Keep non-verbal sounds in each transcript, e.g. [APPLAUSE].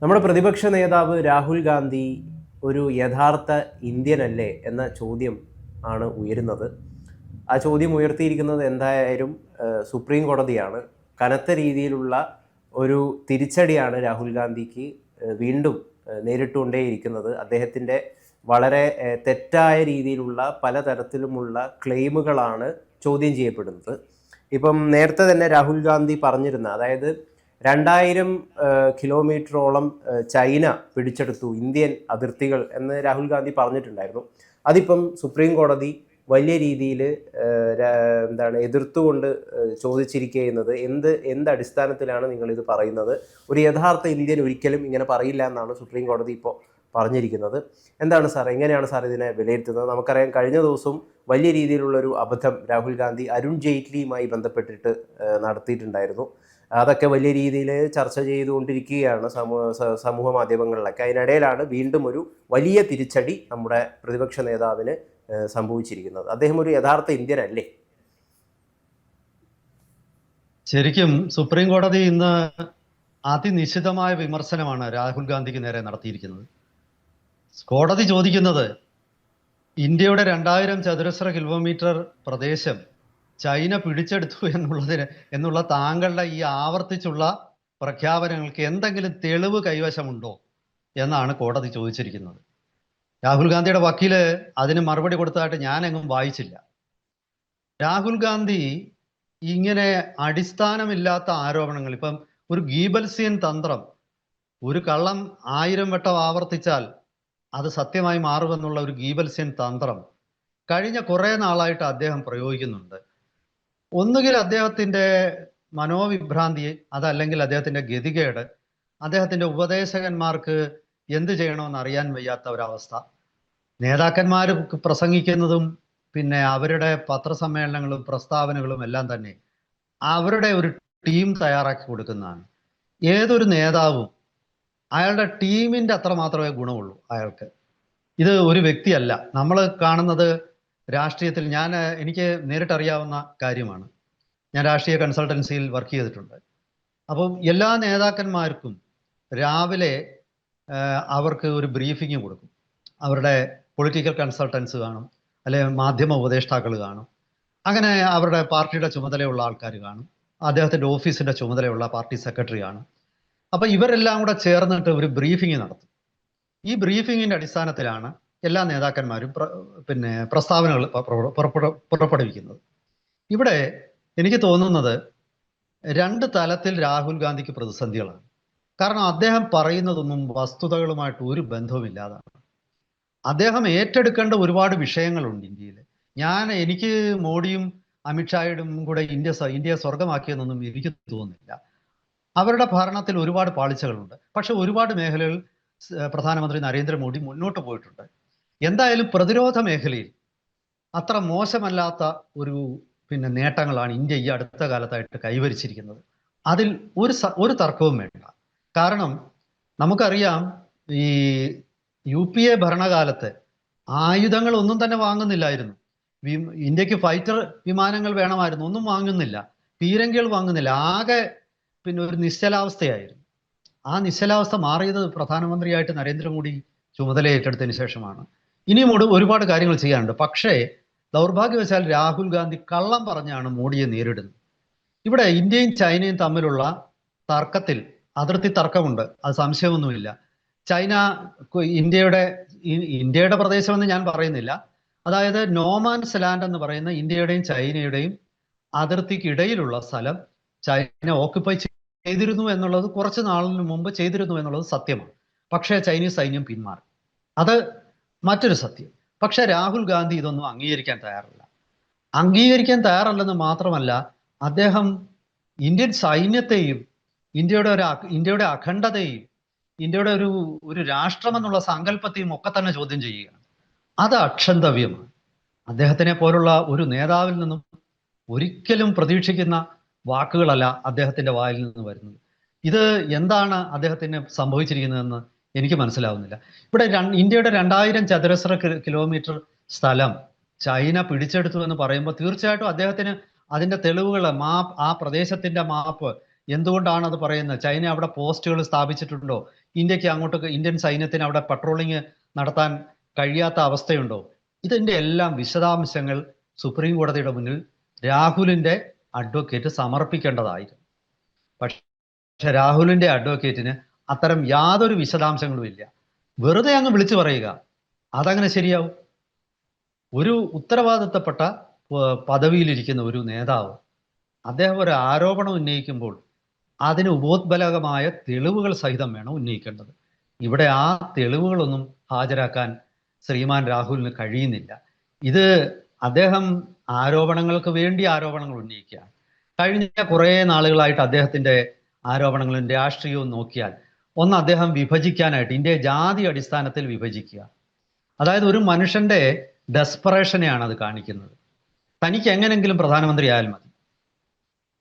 നമ്മുടെ പ്രതിപക്ഷ നേതാവ് രാഹുൽ ഗാന്ധി ഒരു യഥാർത്ഥ ഇന്ത്യനല്ലേ എന്ന ചോദ്യം ആണ് ഉയരുന്നത്. ആ ചോദ്യം ഉയർത്തിയിരിക്കുന്നത് എന്തായാലും സുപ്രീം കോടതിയാണ്. കനത്ത രീതിയിലുള്ള ഒരു തിരിച്ചടിയാണ് രാഹുൽ ഗാന്ധിക്ക് വീണ്ടും നേരിട്ടുകൊണ്ടേയിരിക്കുന്നത്. അദ്ദേഹത്തിന്റെ വളരെ തെറ്റായ രീതിയിലുള്ള പലതരത്തിലുമുള്ള ക്ലെയിമുകളാണ് ചോദ്യം ചെയ്യപ്പെടുന്നത്. ഇപ്പം നേരത്തെ തന്നെ രാഹുൽ ഗാന്ധി പറഞ്ഞിരുന്ന അതായത് രണ്ടായിരം കിലോമീറ്ററോളം ചൈന പിടിച്ചെടുത്തു ഇന്ത്യൻ അതിർത്തികൾ എന്ന് രാഹുൽ ഗാന്ധി പറഞ്ഞിട്ടുണ്ടായിരുന്നു. അതിപ്പം സുപ്രീം കോടതി വലിയ രീതിയിൽ എന്താണ് എതിർത്തുകൊണ്ട് ചോദിച്ചിരിക്കുന്നത് എന്ത് എന്ത് അടിസ്ഥാനത്തിലാണ് നിങ്ങൾ ഇത് പറയുന്നത്? ഒരു യഥാർത്ഥ ഇന്ത്യൻ ഒരിക്കലും ഇങ്ങനെ പറയില്ല എന്നാണ് സുപ്രീം കോടതി ഇപ്പോൾ പറഞ്ഞിരിക്കുന്നത്. എന്താണ് സാർ എങ്ങനെയാണ് സാർ ഇതിനെ വിലയിരുത്തുന്നത്? നമുക്കറിയാം കഴിഞ്ഞ ദിവസവും വലിയ രീതിയിലുള്ളൊരു അബദ്ധം രാഹുൽ ഗാന്ധി അരുൺ ജെയ്റ്റ്ലിയുമായി ബന്ധപ്പെട്ടിട്ട് നടത്തിയിട്ടുണ്ടായിരുന്നു. അതൊക്കെ വലിയ രീതിയിൽ ചർച്ച ചെയ്തുകൊണ്ടിരിക്കുകയാണ് സമൂഹ സമൂഹ മാധ്യമങ്ങളിലൊക്കെ. അതിനിടയിലാണ് വീണ്ടും ഒരു വലിയ തിരിച്ചടി നമ്മുടെ പ്രതിപക്ഷ നേതാവിന് സംഭവിച്ചിരിക്കുന്നത്. അദ്ദേഹം ഒരു യഥാർത്ഥ ഇന്ത്യനല്ലേ? ശരിക്കും സുപ്രീം കോടതി ഇന്ന് അതിനിശ്ചിതമായ വിമർശനമാണ് രാഹുൽ ഗാന്ധിക്ക് നേരെ നടത്തിയിരിക്കുന്നത്. കോടതി ചോദിക്കുന്നത് ഇന്ത്യയുടെ രണ്ടായിരം ചതുരശ്ര കിലോമീറ്റർ പ്രദേശം ചൈന പിടിച്ചെടുത്തു [LAUGHS] എന്നുള്ളതിന് എന്നുള്ള താങ്കളുടെ ഈ ആവർത്തിച്ചുള്ള പ്രഖ്യാപനങ്ങൾക്ക് എന്തെങ്കിലും തെളിവ് കൈവശമുണ്ടോ എന്നാണ് കോടതി ചോദിച്ചിരിക്കുന്നത്. രാഹുൽ ഗാന്ധിയുടെ വക്കീൽ അതിന് മറുപടി കൊടുത്തതായിട്ട് ഞാനെങ്ങും വായിച്ചില്ല. രാഹുൽ ഗാന്ധി ഇങ്ങനെ അടിസ്ഥാനമില്ലാത്ത ആരോപണങ്ങൾ ഇപ്പം ഒരു ഗീബൽസിയൻ തന്ത്രം ഒരു കള്ളം ആയിരം വട്ടം ആവർത്തിച്ചാൽ അത് സത്യമായി മാറുമെന്നുള്ള ഒരു ഗീബൽസിയൻ തന്ത്രം കഴിഞ്ഞ കുറെ നാളായിട്ട് അദ്ദേഹം പ്രയോഗിക്കുന്നുണ്ട്. ഒന്നുകിൽ അദ്ദേഹത്തിന്റെ മനോവിഭ്രാന്തി അതല്ലെങ്കിൽ അദ്ദേഹത്തിന്റെ ഗതികേട് അദ്ദേഹത്തിന്റെ ഉപദേശകന്മാർക്ക് എന്ത് ചെയ്യണമെന്ന് അറിയാൻ വയ്യാത്ത ഒരവസ്ഥ. നേതാക്കന്മാർ പ്രസംഗിക്കുന്നതും പിന്നെ അവരുടെ പത്രസമ്മേളനങ്ങളും പ്രസ്താവനകളും എല്ലാം തന്നെ അവരുടെ ഒരു ടീം തയ്യാറാക്കി കൊടുക്കുന്നതാണ്. ഏതൊരു നേതാവും അയാളുടെ ടീമിന്റെ അത്ര മാത്രമേ ഗുണമുള്ളൂ അയാൾക്ക്. ഇത് ഒരു വ്യക്തിയല്ല. നമ്മൾ കാണുന്നത് രാഷ്ട്രീയത്തിൽ ഞാൻ എനിക്ക് നേരിട്ടറിയാവുന്ന കാര്യമാണ്. ഞാൻ രാഷ്ട്രീയ കൺസൾട്ടൻസിയിൽ വർക്ക് ചെയ്തിട്ടുണ്ട്. അപ്പം എല്ലാ നേതാക്കന്മാർക്കും രാവിലെ അവർക്ക് ഒരു ബ്രീഫിംഗ് കൊടുക്കും. അവരുടെ പൊളിറ്റിക്കൽ കൺസൾട്ടൻസ് കാണും അല്ലെ മാധ്യമ ഉപദേഷ്ടാക്കൾ കാണും. അങ്ങനെ അവരുടെ പാർട്ടിയുടെ ചുമതലയുള്ള ആൾക്കാർ കാണും. അദ്ദേഹത്തിന്റെ ഓഫീസിന്റെ ചുമതലയുള്ള പാർട്ടി സെക്രട്ടറി കാണും. അപ്പം ഇവരെല്ലാം കൂടെ ചേർന്നിട്ട് ഒരു ബ്രീഫിംഗ് നടത്തും. ഈ ബ്രീഫിങ്ങിന്റെ അടിസ്ഥാനത്തിലാണ് എല്ലാ നേതാക്കന്മാരും പിന്നെ പ്രസ്താവനകൾ പുറപ്പെടുവിക്കുന്നത്. ഇവിടെ എനിക്ക് തോന്നുന്നത് രണ്ട് തലത്തിൽ രാഹുൽ ഗാന്ധിക്ക് പ്രതിസന്ധികളാണ്. കാരണം അദ്ദേഹം പറയുന്നതൊന്നും വസ്തുതകളുമായിട്ട് ഒരു ബന്ധവുമില്ലാതാണ്. അദ്ദേഹം ഏറ്റെടുക്കേണ്ട ഒരുപാട് വിഷയങ്ങളുണ്ട് ഇന്ത്യയിൽ ഞാൻ എനിക്ക് മോഡിയും അമിത്ഷായുടും കൂടെ ഇന്ത്യ ഇന്ത്യ സ്വർഗമാക്കിയെന്നൊന്നും എനിക്ക് തോന്നുന്നില്ല. അവരുടെ ഭരണത്തിൽ ഒരുപാട് പാളിച്ചകളുണ്ട്. പക്ഷെ ഒരുപാട് മേഖലകൾ പ്രധാനമന്ത്രി നരേന്ദ്രമോദി മുന്നോട്ട് പോയിട്ടുണ്ട്. എന്തായാലും പ്രതിരോധ മേഖലയിൽ അത്ര മോശമല്ലാത്ത ഒരു പിന്നെ നേട്ടങ്ങളാണ് ഇന്ത്യ ഈ അടുത്ത കാലത്തായിട്ട് കൈവരിച്ചിരിക്കുന്നത്. അതിൽ ഒരു ഒരു തർക്കവും വേണ്ട. കാരണം നമുക്കറിയാം ഈ യു പി എ ഭരണകാലത്ത് ആയുധങ്ങൾ ഒന്നും തന്നെ വാങ്ങുന്നില്ലായിരുന്നു. ഇന്ത്യയ്ക്ക് ഫൈറ്റർ വിമാനങ്ങൾ വേണമായിരുന്നു. ഒന്നും വാങ്ങുന്നില്ല. പീരങ്കികൾ വാങ്ങുന്നില്ല. ആകെ പിന്നെ ഒരു നിശ്ചലാവസ്ഥയായിരുന്നു. ആ നിശ്ചലാവസ്ഥ മാറിയത് പ്രധാനമന്ത്രിയായിട്ട് നരേന്ദ്രമോദി ചുമതല ഏറ്റെടുത്തതിന് ശേഷമാണ്. ഇനിയും ഒരുപാട് കാര്യങ്ങൾ ചെയ്യാനുണ്ട്. പക്ഷേ ദൗർഭാഗ്യവശാൽ രാഹുൽ ഗാന്ധി കള്ളം പറഞ്ഞാണ് മോഡിയെ നേരിടുന്നത്. ഇവിടെ ഇന്ത്യയും ചൈനയും തമ്മിലുള്ള തർക്കത്തിൽ അതിർത്തി തർക്കമുണ്ട്. അത് സംശയമൊന്നുമില്ല. ചൈന ഇന്ത്യയുടെ ഇന്ത്യയുടെ പ്രദേശമെന്ന് ഞാൻ പറയുന്നില്ല. അതായത് നോമാൻസ് ലാൻഡ് എന്ന് പറയുന്ന ഇന്ത്യയുടെയും ചൈനയുടെയും അതിർത്തിക്കിടയിലുള്ള സ്ഥലം ചൈന ഓക്കുപ്പൈ ചെയ്തിരുന്നു എന്നുള്ളത് കുറച്ച് നാളിന് മുമ്പ് ചെയ്തിരുന്നു എന്നുള്ളത് സത്യമാണ്. പക്ഷേ ചൈനീസ് സൈന്യം പിന്മാറി. അത് മറ്റൊരു സത്യം. പക്ഷെ രാഹുൽ ഗാന്ധി ഇതൊന്നും അംഗീകരിക്കാൻ തയ്യാറല്ല. അംഗീകരിക്കാൻ തയ്യാറല്ലെന്ന് മാത്രമല്ല അദ്ദേഹം ഇന്ത്യൻ സൈന്യത്തെയും ഇന്ത്യയുടെ ഒരു ഇന്ത്യയുടെ അഖണ്ഡതയും ഇന്ത്യയുടെ ഒരു ഒരു രാഷ്ട്രമെന്നുള്ള സങ്കല്പത്തെയും ഒക്കെ തന്നെ ചോദ്യം ചെയ്യുകയാണ്. അത് അക്ഷന്തവ്യമാണ്. അദ്ദേഹത്തിനെ പോലുള്ള ഒരു നേതാവിൽ നിന്നും ഒരിക്കലും പ്രതീക്ഷിക്കുന്ന വാക്കുകളല്ല അദ്ദേഹത്തിന്റെ വായിൽ നിന്ന് വരുന്നത്. ഇത് എന്താണ് അദ്ദേഹത്തിന് സംഭവിച്ചിരിക്കുന്നതെന്ന് എനിക്ക് മനസ്സിലാവുന്നില്ല. ഇവിടെ ഇന്ത്യയുടെ രണ്ടായിരം ചതുരശ്ര കിലോമീറ്റർ സ്ഥലം ചൈന പിടിച്ചെടുത്തു എന്ന് പറയുമ്പോൾ തീർച്ചയായിട്ടും അദ്ദേഹത്തിന് അതിന്റെ തെളിവുകൾ മാപ്പ് ആ പ്രദേശത്തിന്റെ മാപ്പ് എന്തുകൊണ്ടാണ് അത് പറയുന്നത്? ചൈന അവിടെ പോസ്റ്റുകൾ സ്ഥാപിച്ചിട്ടുണ്ടോ? ഇന്ത്യയ്ക്ക് അങ്ങോട്ട് ഇന്ത്യൻ സൈന്യത്തിന് അവിടെ പട്രോളിങ് നടത്താൻ കഴിയാത്ത അവസ്ഥയുണ്ടോ? ഇതിന്റെ എല്ലാം വിശദാംശങ്ങൾ സുപ്രീം കോടതിയുടെ മുന്നിൽ രാഹുലിന്റെ അഡ്വക്കേറ്റ് സമർപ്പിക്കേണ്ടതായിരുന്നു. പക്ഷെ രാഹുലിന്റെ അഡ്വക്കേറ്റിന് അത്തരം യാതൊരു വിശദാംശങ്ങളും ഇല്ല. വെറുതെ അങ്ങ് വിളിച്ചു പറയുക. അതങ്ങനെ ശരിയാവും. ഒരു ഉത്തരവാദിത്തപ്പെട്ട പദവിയിലിരിക്കുന്ന ഒരു നേതാവ് അദ്ദേഹം ഒരു ആരോപണം ഉന്നയിക്കുമ്പോൾ അതിന് ഉപോത്ബലകമായ തെളിവുകൾ സഹിതം വേണം ഉന്നയിക്കേണ്ടത്. ഇവിടെ ആ തെളിവുകളൊന്നും ഹാജരാക്കാൻ ശ്രീമാൻ രാഹുലിന് കഴിയുന്നില്ല. ഇത് അദ്ദേഹം ആരോപണങ്ങൾക്ക് വേണ്ടി ആരോപണങ്ങൾ ഉന്നയിക്കുകയാണ്. കഴിഞ്ഞ കുറേ നാളുകളായിട്ട് അദ്ദേഹത്തിന്റെ ആരോപണങ്ങളും രാഷ്ട്രീയവും നോക്കിയാൽ ഒന്ന് അദ്ദേഹം വിഭജിക്കാനായിട്ട് ഇന്ത്യയെ ജാതി അടിസ്ഥാനത്തിൽ വിഭജിക്കുക. അതായത് ഒരു മനുഷ്യന്റെ ഡെസ്പറേഷനെയാണ് അത് കാണിക്കുന്നത്. തനിക്ക് എങ്ങനെങ്കിലും പ്രധാനമന്ത്രി ആയാൽ മതി.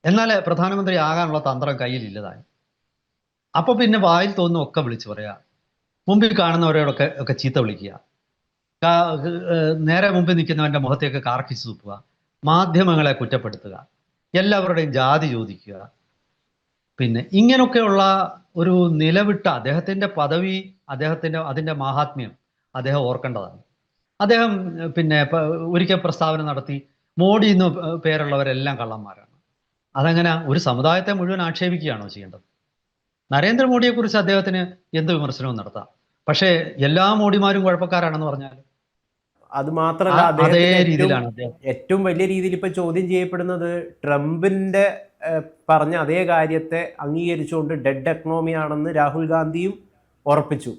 എന്നാൽ പ്രധാനമന്ത്രി ആകാനുള്ള തന്ത്രം കയ്യിലില്ലതായി അപ്പൊ പിന്നെ വായിൽ തോന്നും ഒക്കെ വിളിച്ചു പറയാ. മുമ്പിൽ കാണുന്നവരോടൊക്കെ ഒക്കെ ചീത്ത വിളിക്കുക. നേരെ മുമ്പിൽ നിൽക്കുന്നവന്റെ മുഖത്തേക്ക് കാർക്കിച്ചു തുപ്പുക. മാധ്യമങ്ങളെ കുറ്റപ്പെടുത്തുക. എല്ലാവരുടെയും ജാതി ചോദിക്കുക. പിന്നെ ഇങ്ങനൊക്കെയുള്ള ഒരു നിലവിട്ട അദ്ദേഹത്തിന്റെ പദവി അദ്ദേഹത്തിന്റെ അതിന്റെ മഹാത്മ്യം അദ്ദേഹം ഓർക്കേണ്ടതാണ്. അദ്ദേഹം പിന്നെ ഒരിക്കൽ പ്രസ്താവന നടത്തി മോഡി എന്ന് പേരുള്ളവരെല്ലാം കള്ളന്മാരാണ്. അതങ്ങനെ ഒരു സമുദായത്തെ മുഴുവൻ ആക്ഷേപിക്കുകയാണോ ചെയ്യേണ്ടത്? നരേന്ദ്രമോഡിയെക്കുറിച്ച് അദ്ദേഹത്തിന് എന്ത് വിമർശനവും നടത്താം. പക്ഷേ എല്ലാ മോഡിമാരും കുഴപ്പക്കാരാണെന്ന് പറഞ്ഞാൽ അത് മാത്രമല്ല അതേ ഏറ്റവും രീതിയിലാണ് ഏറ്റവും വലിയ രീതിയിൽ ഇപ്പൊ ചോദ്യം ചെയ്യപ്പെടുന്നത് ട്രംപിന്റെ പറഞ്ഞ അതേ കാര്യത്തെ അംഗീകരിച്ചുകൊണ്ട് ഡെഡ് എക്കണോമി ആണെന്ന് രാഹുൽ ഗാന്ധിയും ഉറപ്പിച്ചു.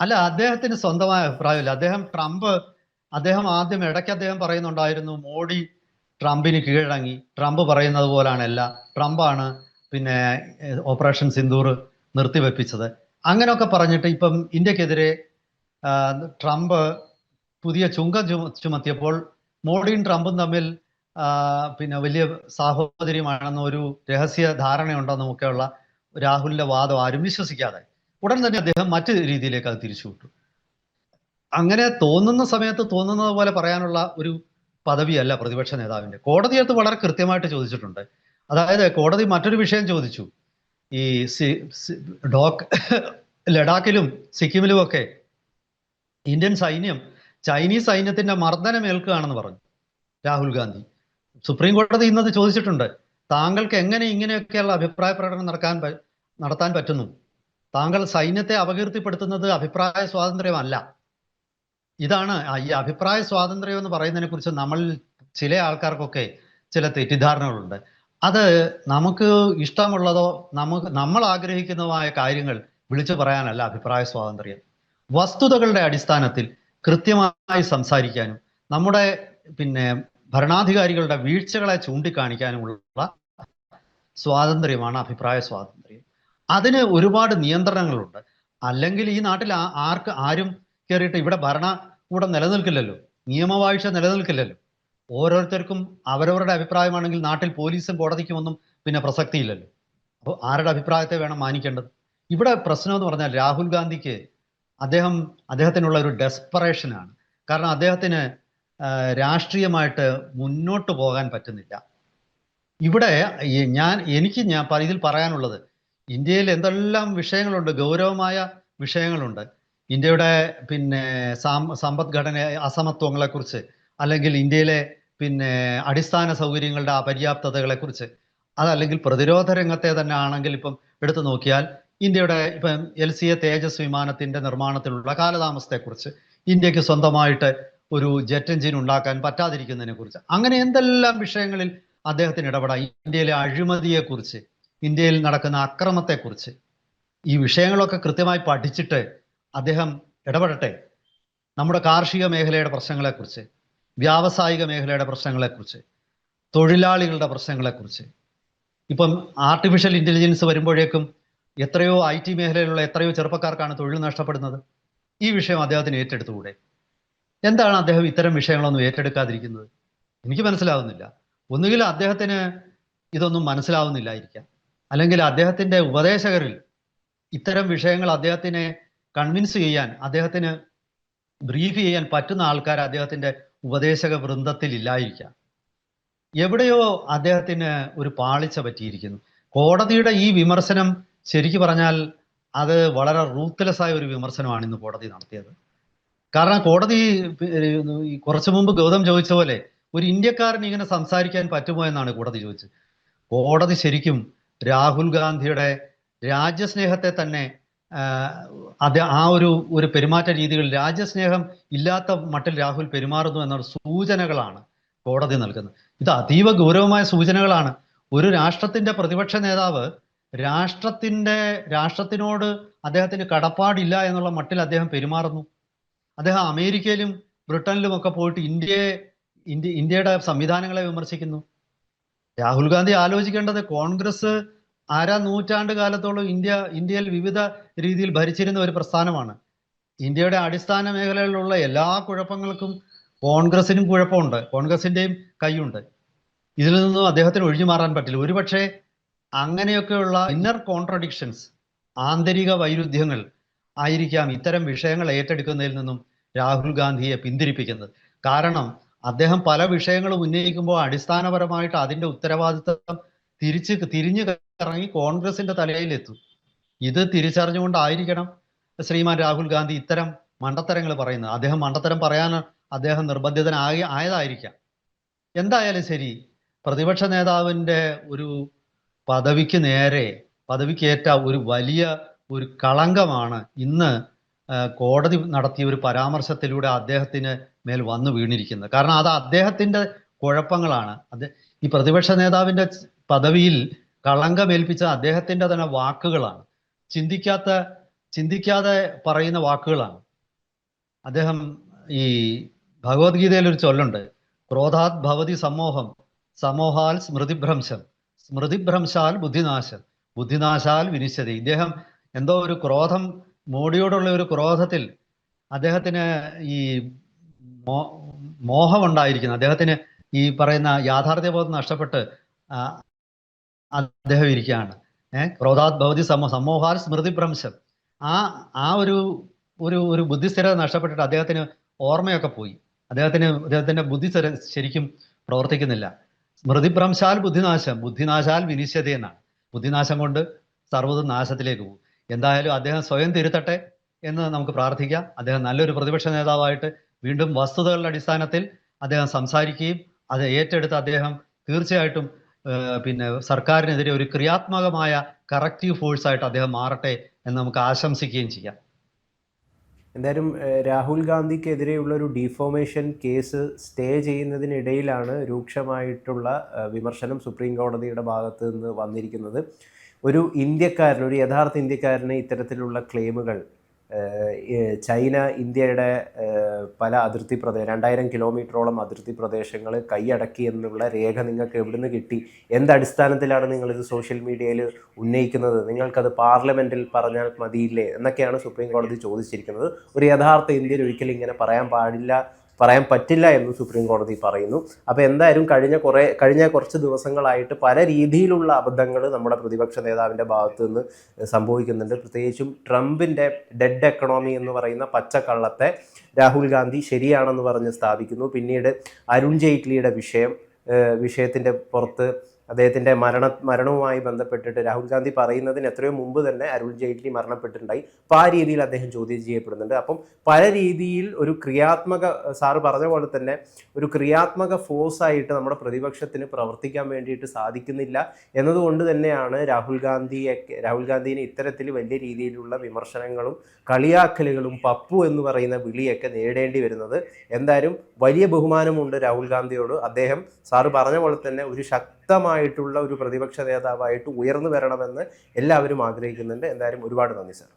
അല്ല അദ്ദേഹത്തിന് സ്വന്തമായ അഭിപ്രായമില്ല. അദ്ദേഹം ട്രംപ് അദ്ദേഹം ആദ്യം ഇടയ്ക്ക് അദ്ദേഹം പറയുന്നുണ്ടായിരുന്നു മോഡി ട്രംപിന് കീഴടങ്ങി. ട്രംപ് പറയുന്നത് പോലാണല്ല ട്രംപാണ് പിന്നെ ഓപ്പറേഷൻ സിന്ദൂർ നിർത്തിവെപ്പിച്ചത്. അങ്ങനെയൊക്കെ പറഞ്ഞിട്ട് ഇപ്പം ഇന്ത്യക്കെതിരെ ട്രംപ് പുതിയ ചുങ്കം ചുമ ചുമത്തിയപ്പോൾ മോഡിയും ട്രംപും തമ്മിൽ പിന്നെ വലിയ സാഹോദര്യമാണെന്ന ഒരു രഹസ്യ ധാരണയുണ്ടെന്നും ഒക്കെയുള്ള രാഹുലിന്റെ വാദം ആരും വിശ്വസിക്കാതെ. ഉടൻ തന്നെ അദ്ദേഹം മറ്റു രീതിയിലേക്ക് അത് തിരിച്ചുവിട്ടു അങ്ങനെ തോന്നുന്ന സമയത്ത് തോന്നുന്നത് പോലെ പറയാനുള്ള ഒരു പദവിയല്ല പ്രതിപക്ഷ നേതാവിന്റെ. കോടതിയത്ത് വളരെ കൃത്യമായിട്ട് ചോദിച്ചിട്ടുണ്ട്. അതായത് കോടതി മറ്റൊരു വിഷയം ചോദിച്ചു. ഈ ഡോക് ഡോക്ക് ലഡാക്കിലും സിക്കിമിലും ഒക്കെ ഇന്ത്യൻ സൈന്യം ചൈനീസ് സൈന്യത്തിന്റെ മർദ്ദനം ഏൽക്കുകയാണെന്ന് പറഞ്ഞു രാഹുൽ ഗാന്ധി. സുപ്രീം കോടതി ഇന്നത് ചോദിച്ചിട്ടുണ്ട്. താങ്കൾക്ക് എങ്ങനെ ഇങ്ങനെയൊക്കെയുള്ള അഭിപ്രായ പ്രകടനം നടക്കാൻ നടത്താൻ പറ്റുന്നു? താങ്കൾ സൈന്യത്തെ അപകീർത്തിപ്പെടുത്തുന്നത് അഭിപ്രായ സ്വാതന്ത്ര്യമല്ല. ഇതാണ് ഈ അഭിപ്രായ സ്വാതന്ത്ര്യം എന്ന് പറയുന്നതിനെ കുറിച്ച് നമ്മൾ ചില ആൾക്കാർക്കൊക്കെ ചില തെറ്റിദ്ധാരണകളുണ്ട്. അത് നമുക്ക് ഇഷ്ടമുള്ളതോ നമുക്ക് നമ്മൾ ആഗ്രഹിക്കുന്നതുമായ കാര്യങ്ങൾ വിളിച്ചു പറയാനല്ല അഭിപ്രായ സ്വാതന്ത്ര്യം. വസ്തുതകളുടെ അടിസ്ഥാനത്തിൽ കൃത്യമായി സംസാരിക്കാനും നമ്മുടെ പിന്നെ ഭരണാധികാരികളുടെ വീഴ്ചകളെ ചൂണ്ടിക്കാണിക്കാനുമുള്ള സ്വാതന്ത്ര്യമാണ് അഭിപ്രായ സ്വാതന്ത്ര്യം. അതിന് ഒരുപാട് നിയന്ത്രണങ്ങളുണ്ട്. അല്ലെങ്കിൽ ഈ നാട്ടിൽ ആർക്ക് ആരും കയറിയിട്ട് ഇവിടെ ഭരണകൂടം നിലനിൽക്കില്ലല്ലോ. നിയമവാഴ്ച നിലനിൽക്കില്ലല്ലോ. ഓരോരുത്തർക്കും അവരവരുടെ അഭിപ്രായമാണെങ്കിൽ നാട്ടിൽ പോലീസും കോടതിക്കും ഒന്നും പിന്നെ പ്രസക്തിയില്ലല്ലോ. അപ്പോൾ ആരുടെ അഭിപ്രായത്തെ വേണം മാനിക്കേണ്ടത്? ഇവിടെ പ്രശ്നം എന്ന് പറഞ്ഞാൽ രാഹുൽ ഗാന്ധിക്ക് അദ്ദേഹം അദ്ദേഹത്തിനുള്ള ഒരു ഡെസ്പറേഷനാണ് കാരണം അദ്ദേഹത്തിന് രാഷ്ട്രീയമായിട്ട് മുന്നോട്ട് പോകാൻ പറ്റുന്നില്ല. ഇവിടെ ഞാൻ എനിക്ക് ഞാൻ ഇതിൽ പറയാനുള്ളത് ഇന്ത്യയിൽ എന്തെല്ലാം വിഷയങ്ങളുണ്ട് ഗൗരവമായ വിഷയങ്ങളുണ്ട്. ഇന്ത്യയുടെ പിന്നെ സമ്പദ്ഘടന അസമത്വങ്ങളെക്കുറിച്ച് അല്ലെങ്കിൽ ഇന്ത്യയിലെ പിന്നെ അടിസ്ഥാന സൗകര്യങ്ങളുടെ അപര്യാപ്തതകളെക്കുറിച്ച് അതല്ലെങ്കിൽ പ്രതിരോധ രംഗത്തെ തന്നെ ആണെങ്കിൽ ഇപ്പം എടുത്തു നോക്കിയാൽ ഇന്ത്യയുടെ ഇപ്പം എൽ സി എ തേജസ് വിമാനത്തിന്റെ നിർമ്മാണത്തിലുള്ള കാലതാമസത്തെക്കുറിച്ച് ഇന്ത്യയ്ക്ക് സ്വന്തമായിട്ട് ഒരു ജെറ്റ് എഞ്ചിൻ ഉണ്ടാക്കാൻ പറ്റാതിരിക്കുന്നതിനെ കുറിച്ച് അങ്ങനെ എന്തെല്ലാം വിഷയങ്ങളിൽ അദ്ദേഹത്തിന് ഇടപെടാം? ഇന്ത്യയിലെ അഴിമതിയെക്കുറിച്ച് ഇന്ത്യയിൽ നടക്കുന്ന അക്രമത്തെക്കുറിച്ച്. ഈ വിഷയങ്ങളൊക്കെ കൃത്യമായി പഠിച്ചിട്ട് അദ്ദേഹം ഇടപെടട്ടെ. നമ്മുടെ കാർഷിക മേഖലയുടെ പ്രശ്നങ്ങളെക്കുറിച്ച് വ്യാവസായിക മേഖലയുടെ പ്രശ്നങ്ങളെക്കുറിച്ച് തൊഴിലാളികളുടെ പ്രശ്നങ്ങളെക്കുറിച്ച്. ഇപ്പം ആർട്ടിഫിഷ്യൽ ഇന്റലിജൻസ് വരുമ്പോഴേക്കും എത്രയോ ഐ ടി മേഖലയിലുള്ള എത്രയോ ചെറുപ്പക്കാർക്കാണ് തൊഴിൽ നഷ്ടപ്പെടുന്നത്. ഈ വിഷയം അദ്ദേഹത്തിന് ഏറ്റെടുത്തുകൂടെ? എന്താണ് അദ്ദേഹം ഇത്തരം വിഷയങ്ങളൊന്നും ഏറ്റെടുക്കാതിരിക്കുന്നത്? എനിക്ക് മനസ്സിലാവുന്നില്ല. ഒന്നുകിൽ അദ്ദേഹത്തിന് ഇതൊന്നും മനസ്സിലാവുന്നില്ലായിരിക്കാം. അല്ലെങ്കിൽ അദ്ദേഹത്തിന്റെ ഉപദേശകരിൽ ഇത്തരം വിഷയങ്ങൾ അദ്ദേഹത്തിനെ കൺവിൻസ് ചെയ്യാൻ അദ്ദേഹത്തിന് ബ്രീഫ് ചെയ്യാൻ പറ്റുന്ന ആൾക്കാർ അദ്ദേഹത്തിന്റെ ഉപദേശക വൃന്ദത്തിൽ ഇല്ലായിരിക്കാം. എവിടെയോ അദ്ദേഹത്തിന് ഒരു പാളിച്ച പറ്റിയിരിക്കുന്നു. കോടതിയുടെ ഈ വിമർശനം ശരിക്കു പറഞ്ഞാൽ അത് വളരെ റൂത്ത്ലെസ് ആയ ഒരു വിമർശനമാണ് ഇന്ന് കോടതി നടത്തിയത്. കാരണം കോടതി കുറച്ചു മുമ്പ് ഗൗതം ചോദിച്ച പോലെ ഒരു ഇന്ത്യക്കാരന് ഇങ്ങനെ സംസാരിക്കാൻ പറ്റുമോ എന്നാണ് കോടതി ചോദിച്ചത്. കോടതി ശരിക്കും രാഹുൽ ഗാന്ധിയുടെ രാജ്യസ്നേഹത്തെ തന്നെ അത് ആ ഒരു ഒരു പെരുമാറ്റ രീതികൾ രാജ്യസ്നേഹം ഇല്ലാത്ത മട്ടിൽ രാഹുൽ പെരുമാറുന്നു എന്ന സൂചനകളാണ് കോടതി നൽകുന്നത്. ഇത് അതീവ ഗൗരവമായ സൂചനകളാണ്. ഒരു രാഷ്ട്രത്തിന്റെ പ്രതിപക്ഷ നേതാവ് രാഷ്ട്രത്തിന്റെ രാഷ്ട്രത്തിനോട് അദ്ദേഹത്തിന് കടപ്പാടില്ല എന്നുള്ള മട്ടിൽ അദ്ദേഹം പെരുമാറുന്നു. അദ്ദേഹം അമേരിക്കയിലും ബ്രിട്ടനിലും ഒക്കെ പോയിട്ട് ഇന്ത്യയെ ഇന്ത്യ ഇന്ത്യയുടെ സംവിധാനങ്ങളെ വിമർശിക്കുന്നു. രാഹുൽ ഗാന്ധി ആലോചിക്കേണ്ടത് കോൺഗ്രസ് അര നൂറ്റാണ്ട് കാലത്തോളം ഇന്ത്യ ഇന്ത്യയിൽ വിവിധ രീതിയിൽ ഭരിച്ചിരുന്ന ഒരു പ്രസ്ഥാനമാണ്. ഇന്ത്യയുടെ അടിസ്ഥാന മേഖലകളിലുള്ള എല്ലാ കുഴപ്പങ്ങൾക്കും കോൺഗ്രസിനും കുഴപ്പമുണ്ട്. കോൺഗ്രസിന്റെയും കൈയുണ്ട്. ഇതിൽ നിന്നും അദ്ദേഹത്തിന് ഒഴിഞ്ഞു മാറാൻ പറ്റില്ല. ഒരുപക്ഷെ അങ്ങനെയൊക്കെയുള്ള ഇന്നർ കോൺട്രഡിക്ഷൻസ് ആന്തരിക വൈരുദ്ധ്യങ്ങൾ ആയിരിക്കാം ഇത്തരം വിഷയങ്ങൾ ഏറ്റെടുക്കുന്നതിൽ നിന്നും രാഹുൽ ഗാന്ധിയെ പിന്തിരിപ്പിക്കുന്നത്. കാരണം അദ്ദേഹം പല വിഷയങ്ങളും ഉന്നയിക്കുമ്പോൾ അടിസ്ഥാനപരമായിട്ട് അതിന്റെ ഉത്തരവാദിത്വം തിരിച്ച് തിരിഞ്ഞു കറങ്ങി കോൺഗ്രസിന്റെ തലയിലെത്തും. ഇത് തിരിച്ചറിഞ്ഞുകൊണ്ടായിരിക്കണം ശ്രീമാൻ രാഹുൽ ഗാന്ധി ഇത്തരം മണ്ടത്തരങ്ങൾ പറയുന്നത്. അദ്ദേഹം മണ്ടത്തരം പറയാൻ അദ്ദേഹം നിർബന്ധിതനായി ആയതായിരിക്കാം. എന്തായാലും ശരി പ്രതിപക്ഷ നേതാവിന്റെ ഒരു പദവിക്ക് നേരെ പദവിക്കേറ്റ ഒരു വലിയ ഒരു കളങ്കമാണ്. ഇന്ന് കോടതി നടത്തിയ ഒരു പരാമർശത്തിലൂടെ അദ്ദേഹത്തിന് മേൽ വന്നു വീണിരിക്കുന്നത്. കാരണം അത് അദ്ദേഹത്തിന്റെ കുഴപ്പങ്ങളാണ്. അത് ഈ പ്രതിപക്ഷ നേതാവിന്റെ പദവിയിൽ കളങ്കമേൽപ്പിച്ച അദ്ദേഹത്തിന്റെ തന്നെ വാക്കുകളാണ്. ചിന്തിക്കാത്ത ചിന്തിക്കാതെ പറയുന്ന വാക്കുകളാണ്. അദ്ദേഹം ഈ ഭഗവത്ഗീതയിൽ ഒരു ചൊല്ലുണ്ട്. ക്രോധാത് ഭവതി സമൂഹം സമൂഹാൽ സ്മൃതിഭ്രംശം സ്മൃതിഭ്രംശാൽ ബുദ്ധിനാശം ബുദ്ധിനാശാൽ വിനിശ്ചതി. ഇദ്ദേഹം എന്തോ ഒരു ക്രോധം മോഡിയോടുള്ള ഒരു ക്രോധത്തിൽ അദ്ദേഹത്തിന് ഈ മോ മോഹമുണ്ടായിരിക്കുന്നു. അദ്ദേഹത്തിന് ഈ പറയുന്ന യാഥാർത്ഥ്യബോധം നഷ്ടപ്പെട്ട് അദ്ദേഹം ഇരിക്കുകയാണ്. ഏഹ് ക്രോധാത് ഭവതി സമോ സമൂഹാൽ സ്മൃതിഭ്രംശം ആ ആ ഒരു ഒരു ഒരു ബുദ്ധിസ്ഥിരത നഷ്ടപ്പെട്ടിട്ട് അദ്ദേഹത്തിന് ഓർമ്മയൊക്കെ പോയി. അദ്ദേഹത്തിന് അദ്ദേഹത്തിന്റെ ബുദ്ധി ശര- ശരിക്കും പ്രവർത്തിക്കുന്നില്ല. സ്മൃതിഭ്രംശാൽ ബുദ്ധിനാശം. ബുദ്ധിനാശാൽ വിനിശ്ചത എന്നാണ്. ബുദ്ധിനാശം കൊണ്ട് സർവതും നാശത്തിലേക്ക് പോകും. എന്തായാലും അദ്ദേഹം സ്വയം തിരുത്തട്ടെ എന്ന് നമുക്ക് പ്രാർത്ഥിക്കാം. അദ്ദേഹം നല്ലൊരു പ്രതിപക്ഷ നേതാവായിട്ട് വീണ്ടും വസ്തുതകളുടെ അടിസ്ഥാനത്തിൽ അദ്ദേഹം സംസാരിക്കുകയും അത് ഏറ്റെടുത്ത് അദ്ദേഹം തീർച്ചയായിട്ടും പിന്നെ സർക്കാരിനെതിരെ ഒരു ക്രിയാത്മകമായ കറക്റ്റീവ് ഫോഴ്സ് ആയിട്ട് അദ്ദേഹം മാറട്ടെ എന്ന് നമുക്ക് ആശംസിക്കുകയും ചെയ്യാം. എന്തായാലും രാഹുൽ ഗാന്ധിക്കെതിരെയുള്ള ഒരു ഡിഫോമേഷൻ കേസ് സ്റ്റേ ചെയ്യുന്നതിനിടയിലാണ് രൂക്ഷമായിട്ടുള്ള വിമർശനം സുപ്രീം കോടതിയുടെ ഭാഗത്ത് നിന്ന് വന്നിരിക്കുന്നത്. ഒരു ഇന്ത്യക്കാരൻ ഒരു യഥാർത്ഥ ഇന്ത്യക്കാരന് ഇത്തരത്തിലുള്ള ക്ലെയിമുകൾ ചൈന ഇന്ത്യയുടെ പല അതിർത്തി പ്രദേശം രണ്ടായിരം കിലോമീറ്ററോളം അതിർത്തി പ്രദേശങ്ങൾ കൈയടക്കി എന്നുള്ള രേഖ നിങ്ങൾക്ക് എവിടുന്ന് കിട്ടി? എന്തടിസ്ഥാനത്തിലാണ് നിങ്ങളിത് സോഷ്യൽ മീഡിയയിൽ ഉന്നയിക്കുന്നത്? നിങ്ങൾക്കത് പാർലമെന്റിൽ പറഞ്ഞാൽ മതിയില്ലേ? എന്നൊക്കെയാണ് സുപ്രീം കോടതി ചോദിച്ചിരിക്കുന്നത്. ഒരു യഥാർത്ഥ ഇന്ത്യൻ ഒരിക്കലും ഇങ്ങനെ പറയാൻ പാടില്ല. പറയാൻ പറ്റില്ല എന്ന് സുപ്രീം കോടതി പറയുന്നു. അപ്പോൾ എന്തായാലും കഴിഞ്ഞ കുറേ കഴിഞ്ഞ കുറച്ച് ദിവസങ്ങളായിട്ട് പല രീതിയിലുള്ള അബദ്ധങ്ങൾ നമ്മുടെ പ്രതിപക്ഷ നേതാവിന്റെ ഭാഗത്ത് നിന്ന് സംഭവിക്കുന്നുണ്ട്. പ്രത്യേകിച്ചും ട്രംപിന്റെ ഡെഡ് എക്കണോമി എന്ന് പറയുന്ന പച്ചക്കള്ളത്തെ രാഹുൽ ഗാന്ധി ശരിയാണെന്ന് പറഞ്ഞ് സ്ഥാപിക്കുന്നു. പിന്നീട് അരുൺ ജെയ്റ്റ്ലിയുടെ വിഷയം വിഷയത്തിന്റെ പുറത്ത് അദ്ദേഹത്തിന്റെ മരണ മരണവുമായി ബന്ധപ്പെട്ടിട്ട് രാഹുൽ ഗാന്ധി പറയുന്നതിന് എത്രയോ മുമ്പ് തന്നെ അരുൺ ജെയ്റ്റ്ലി മരണപ്പെട്ടിട്ടുണ്ടായി. അപ്പോൾ ആ രീതിയിൽ അദ്ദേഹം ചോദ്യം ചെയ്യപ്പെടുന്നുണ്ട്. അപ്പം പല രീതിയിൽ ഒരു ക്രിയാത്മക സാറ് പറഞ്ഞ പോലെ തന്നെ ഒരു ക്രിയാത്മക ഫോഴ്സ് ആയിട്ട് നമ്മുടെ പ്രതിപക്ഷത്തിന് പ്രവർത്തിക്കാൻ വേണ്ടിയിട്ട് സാധിക്കുന്നില്ല എന്നതുകൊണ്ട് തന്നെയാണ് രാഹുൽ ഗാന്ധിയെ രാഹുൽ ഗാന്ധിനെ ഇത്തരത്തിൽ വലിയ രീതിയിലുള്ള വിമർശനങ്ങളും കളിയാക്കലുകളും പപ്പു എന്ന് പറയുന്ന വിളിയൊക്കെ നേടേണ്ടി വരുന്നത്. എന്തായാലും വലിയ ബഹുമാനമുണ്ട് രാഹുൽ ഗാന്ധിയോട്. അദ്ദേഹം സാറ് പറഞ്ഞ പോലെ തന്നെ ഒരു ശക്തമായിട്ടുള്ള ഒരു പ്രതിപക്ഷ നേതാവായിട്ട് ഉയർന്നു വരണമെന്ന് എല്ലാവരും ആഗ്രഹിക്കുന്നുണ്ട്. എന്തായാലും ഒരുപാട് നന്ദി സാർ.